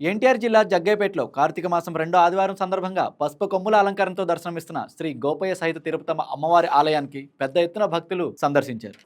ఎన్టీఆర్ జిల్లా జగ్గైపేటలో కార్తీక మాసం రెండో ఆదివారం సందర్భంగా పసుపు కొమ్ముల అలంకారంతో దర్శనమిస్తున్న శ్రీ గోపయ్య సహిత తిరుపతమ్మ అమ్మవారి ఆలయానికి పెద్ద ఎత్తున భక్తులు సందర్శించారు.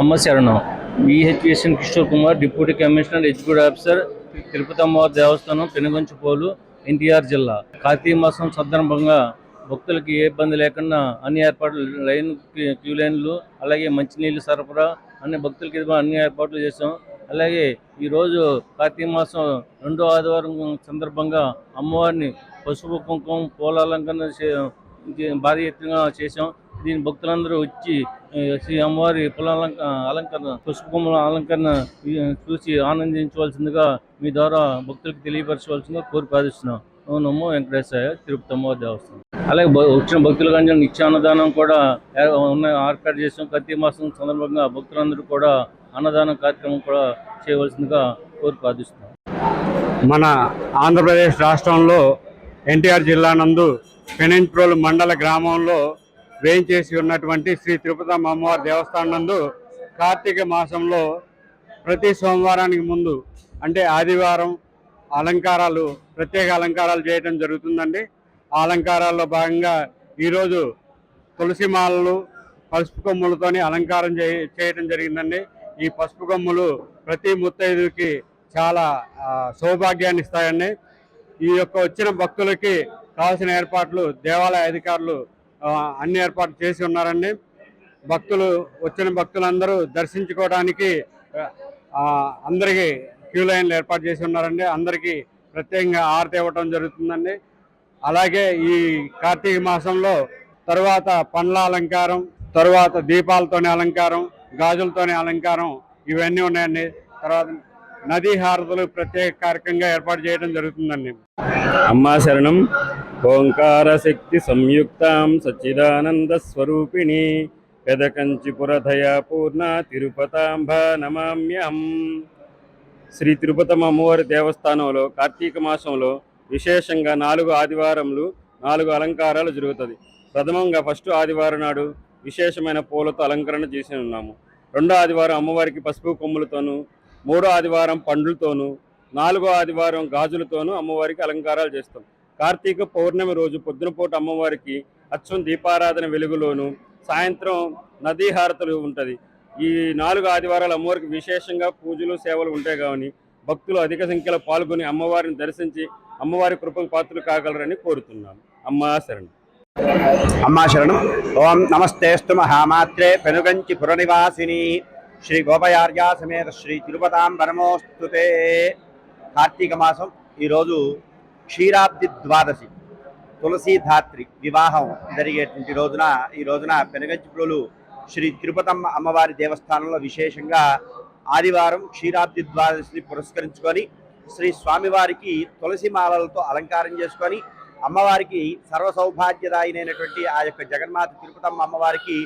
సమస్యలను V H S N Kishore Kumar deputy commissioner executive officer Tirupati అమ్మవారి దేవస్థానం పెనుగంచిపోలు ఎన్టీఆర్ జిల్లా. కార్తీక మాసం సందర్భంగా భక్తులకి ఏ ఇబ్బంది లేకుండా అన్ని ఏర్పాట్లు లైన్ క్యూ లైన్లు అలాగే మంచినీళ్ళు సరఫరా అన్ని భక్తులకి అన్ని ఏర్పాట్లు చేసాం అలాగే ఈరోజు కార్తీక మాసం రెండో ఆదివారం సందర్భంగా అమ్మవారిని పసుపు కుంకుమ పూల అలంకరణ చే- భారీ ఎత్తున చేసాం దీని భక్తులందరూ వచ్చి శ్రీ అమ్మవారి పులాలంక అలంకరణ పుష్పకుమల అలంకరణ చూసి ఆనందించవలసిందిగా మీ ద్వారా భక్తులకు తెలియపరచవలసిందిగా కోరి ప్రార్థిస్తున్నాం. ఓం నమో తిరుపతి అమ్మవారి దేవస్థానం. అలాగే వచ్చిన భక్తుల కానీ నిత్యాన్నదానం కూడా ఉన్న ఏర్పాటు చేసాం. ప్రతి మాసం సందర్భంగా భక్తులందరూ కూడా అన్నదానం కార్యక్రమం కూడా చేయవలసిందిగా కోరి ప్రార్థిస్తున్నాం. మన ఆంధ్రప్రదేశ్ రాష్ట్రంలో ఎన్టీఆర్ జిల్లా నందు పెనెంట్రోల్ మండల గ్రామంలో వేయించేసి ఉన్నటువంటి శ్రీ తిరుపతమ్మ అమ్మవారి దేవస్థానం నందు కార్తీక మాసంలో ప్రతి సోమవారానికి ముందు అంటే ఆదివారం అలంకారాలు ప్రత్యేక అలంకారాలు చేయటం జరుగుతుందండి. ఆ అలంకారాల్లో భాగంగా ఈరోజు తులసి మాలలు పసుపు కొమ్ములతోని అలంకారం చేయటం జరిగిందండి. ఈ పసుపు కొమ్ములు ప్రతి ముత్తైదుకి చాలా సౌభాగ్యాన్ని ఇస్తాయండి. ఈ యొక్క వచ్చిన భక్తులకి కావాల్సిన ఏర్పాట్లు దేవాలయ అధికారులు అన్ని ఏర్పాట్లు చేసి ఉన్నారండి. భక్తులు వచ్చిన భక్తులందరూ దర్శించుకోవడానికి ఆ, అందరికీ క్యూ లైన్లు ఏర్పాటు చేసి ఉన్నారండి. అందరికీ ప్రత్యేకంగా ఆరతి ఇవ్వటం జరుగుతుందండి. అలాగే ఈ కార్తీక మాసంలో తరువాత పండ్ల అలంకారం తరువాత దీపాలతోనే అలంకారం గాజులతోనే అలంకారం ఇవన్నీ ఉన్నాయండి. తర్వాత నదీ హారతులు ప్రత్యేక కార్యక్రమంగా ఏర్పాటు చేయడం జరుగుతుందండి. అమ్మా శరణం. ఓంకారశక్తి సంయుక్తాం సచ్చిదానంద స్వరూపిణి పూర్ణ తిరుపతాంబ నమామ్యహం. శ్రీ తిరుపతమ్మ అమ్మవారి దేవస్థానంలో కార్తీక మాసంలో విశేషంగా నాలుగు ఆదివారములు నాలుగు అలంకారాలు జరుగుతుంది. ప్రథమంగా ఫస్ట్ ఆదివారం నాడు విశేషమైన పూలతో అలంకరణ చేసి ఉన్నాము. రెండో ఆదివారం అమ్మవారికి పసుపు కొమ్ములతోనూ మూడో ఆదివారం పండ్లతోనూ నాలుగో ఆదివారం గాజులతోనూ అమ్మవారికి అలంకారాలు చేస్తాం. కార్తీక పౌర్ణమి రోజు పొద్దునపూట అమ్మవారికి అచ్చం దీపారాధన వెలుగులోను సాయంత్రం నదీ హారతులు ఉంటుంది. ఈ నాలుగు ఆదివారాలు అమ్మవారికి విశేషంగా పూజలు సేవలు ఉంటాయి కావని భక్తులు అధిక సంఖ్యలో పాల్గొని అమ్మవారిని దర్శించి అమ్మవారి కృపకు పాత్రలు కాగలరని కోరుతున్నాను అమ్మా శరణం. అమ్మా శరణం. ఓం నమస్తేస్తు మహామాత్రే పెనుగంచి పురనివాసిని. శ్రీ గోపయార్యా సమేత శ్రీ తిరుపతాం పరమోస్తుతే కార్తీక మాసం ఈరోజు క్షీరాబ్ది ద్వాదశి. తులసీధాత్రి వివాహం జరిగేటువంటి రోజున ఈ రోజున పెనుగంచిపురులు శ్రీ తిరుపతమ్మ అమ్మవారి దేవస్థానంలో విశేషంగా ఆదివారం క్షీరాబ్ది ద్వాదశిని పురస్కరించుకొని శ్రీ స్వామివారికి తులసి మాలలతో అలంకారం చేసుకొని అమ్మవారికి సర్వసౌభాగ్యదాయినైనటువంటి ఆ యొక్క జగన్మాత తిరుపతమ్మ అమ్మవారికి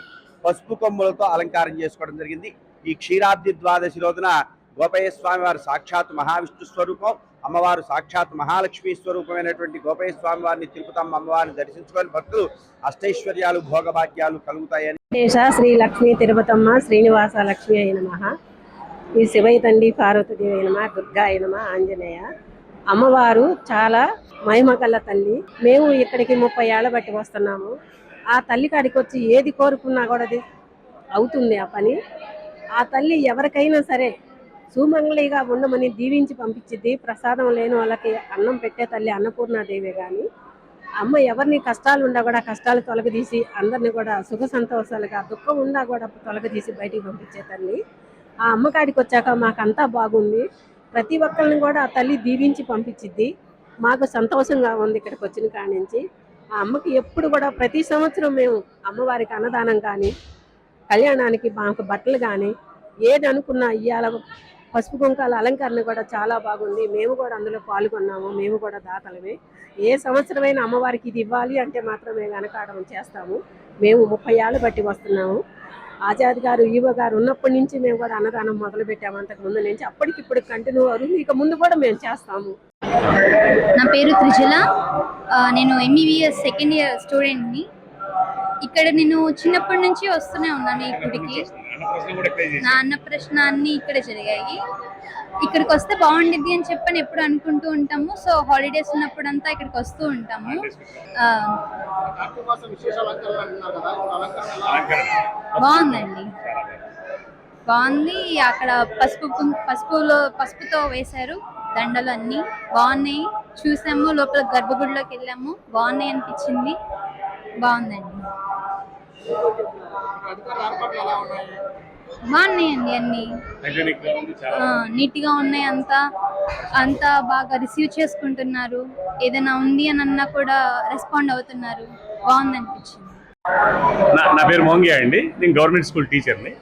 పసుపు కొమ్ములతో అలంకారం చేసుకోవడం జరిగింది. ఈ క్షీరాబ్ది ద్వాదశి రోజున గోపయ్య స్వామివారి సాక్షాత్ మహావిష్ణు స్వరూపం అమ్మవారు సాక్షాత్ మహాలక్ష్మి స్వరూపమైనటువంటి గోపయ్య స్వామి వారిని తిరుపతమ్మ అమ్మవారిని దర్శించుకొని భక్తులు అష్టైశ్వర్యాలు భోగభాగ్యాలు కలుగుతాయని. శేష శ్రీ లక్ష్మీ తిరుపతమ్మ శ్రీనివాస లక్ష్మి అయిన మహా ఈ శివయ్య తండ్రి పార్వతీదేవి అయినమా దుర్గా అయినమా ఆంజనేయ. అమ్మవారు చాలా మహిమగల తల్లి. మేము ఇక్కడికి ముప్పై ఏళ్ళ బట్టి వస్తున్నాము. ఆ తల్లి కాడికి వచ్చి ఏది కోరుకున్నా కూడా అది అవుతుంది ఆ పని. ఆ తల్లి ఎవరికైనా సరే సుమంగళిగా ఉండమని దీవించి పంపించిద్ది ప్రసాదం లేని వాళ్ళకి అన్నం పెట్టే తల్లి అన్నపూర్ణాదేవి కానీ అమ్మ ఎవరిని కష్టాలు ఉండా కూడా కష్టాలు తొలగదీసి అందరిని కూడా సుఖ సంతోషాలుగా దుఃఖం ఉన్నా కూడా తొలగదీసి బయటికి పంపించే తల్లి. ఆ అమ్మకాడికి వచ్చాక మాకంతా బాగుంది. ప్రతి ఒక్కరిని కూడా ఆ తల్లి దీవించి పంపించిద్ది. మాకు సంతోషంగా ఉంది ఇక్కడికి వచ్చిన కాడి నుంచి ఆ అమ్మకి ఎప్పుడు కూడా ప్రతి సంవత్సరం మేము అమ్మవారికి అన్నదానం కానీ కళ్యాణానికి మాకు బట్టలు కానీ ఏది అనుకున్నా ఇవాళ పసుపు కుంకాల అలంకరణ కూడా చాలా బాగుంది. మేము కూడా అందులో పాల్గొన్నాము. మేము కూడా దాతలమే. ఏ సంవత్సరమైన అమ్మవారికి ఇది ఇవ్వాలి అంటే మాత్రమే వెనకాడడం చేస్తాము. మేము ముప్పై ఏళ్ళు బట్టి వస్తున్నాము. ఆజాద్ గారు ఈవో గారు ఉన్నప్పటి నుంచి మేము కూడా అన్నదానం మొదలు పెట్టాము అంతకు ముందు నుంచి. అప్పటికిప్పుడు కంటిన్యూ అవుతుంది ఇక ముందు కూడా మేము చేస్తాము. నా పేరు త్రిజల. నేను ఎంబీబీఎస్ సెకండ్ ఇయర్ స్టూడెంట్ని ఇక్కడ నేను చిన్నప్పటి నుంచి వస్తూనే ఉన్నాను ఈ గుడికి. నా అన్న ప్రశ్న అన్ని ఇక్కడ జరిగాయి. ఇక్కడికి వస్తే బాగుండిద్ది అని చెప్పని ఎప్పుడు అనుకుంటూ ఉంటాము. సో హాలిడేస్ ఉన్నప్పుడంతా ఇక్కడికి వస్తూ ఉంటాము. ఆ, బాగుందండి. బాగుంది. అక్కడ పసుపు పసుపులో పసుపుతో వేశారు దండలు అన్ని. బాగున్నాయి. చూసాము. లోపల గర్భగుడిలోకి వెళ్ళాము. బాగున్నాయి అనిపించింది. బాగుందండి. బాగున్నాయండి అన్ని. నీట్గా ఉన్నాయి అంతా. అంతా బాగా రిసీవ్ చేసుకుంటున్నారు. ఏదైనా ఉంది అని అన్నా కూడా రెస్పాండ్ అవుతున్నారు. బాగుంది అనిపించింది నా నా పేరు మోంగియా అండి. నేను గవర్నమెంట్ స్కూల్ టీచర్ని.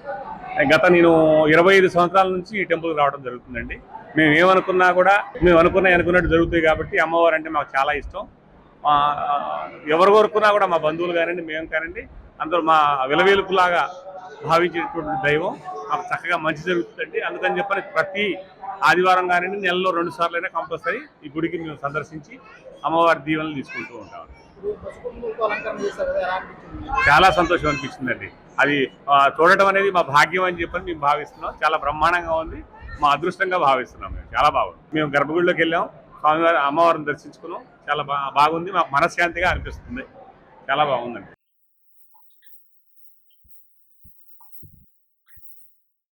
గత నేను ఇరవై ఐదు సంవత్సరాల నుంచి ఈ టెంపుల్కి రావడం జరుగుతుందండి. మేము ఏమనుకున్నా కూడా మేము అనుకున్నా అనుకున్నట్టు జరుగుతాయి కాబట్టి అమ్మవారు అంటే మాకు చాలా ఇష్టం. ఎవరు కోరుకున్నా కూడా మా బంధువులు కానివ్వండి మేము కానివ్వండి అందరూ మా విలవేలుపులాగా భావించేటువంటి దైవం. మాకు చక్కగా మంచి జరుగుతుందండి. అందుకని చెప్పని ప్రతి ఆదివారం కానివ్వండి నెలలో రెండు సార్లు అయినా కంపల్సరీ ఈ గుడికి మేము సందర్శించి అమ్మవారి దీవెనలు తీసుకుంటూ ఉంటాం. చాలా సంతోషం అనిపించిందండి. అది చూడటం అనేది మా భాగ్యం అని చెప్పని మేము భావిస్తున్నాం. చాలా బ్రహ్మాండంగా ఉంది. మా అదృష్టంగా భావిస్తున్నాం మేము. చాలా బాగుంది. మేము గర్భగుడిలోకి వెళ్ళాం. స్వామివారి అమ్మవారిని దర్శించుకున్నాం. చాలా బాగుంది. మాకు మనశ్శాంతిగా అనిపిస్తుంది. చాలా బాగుందండి.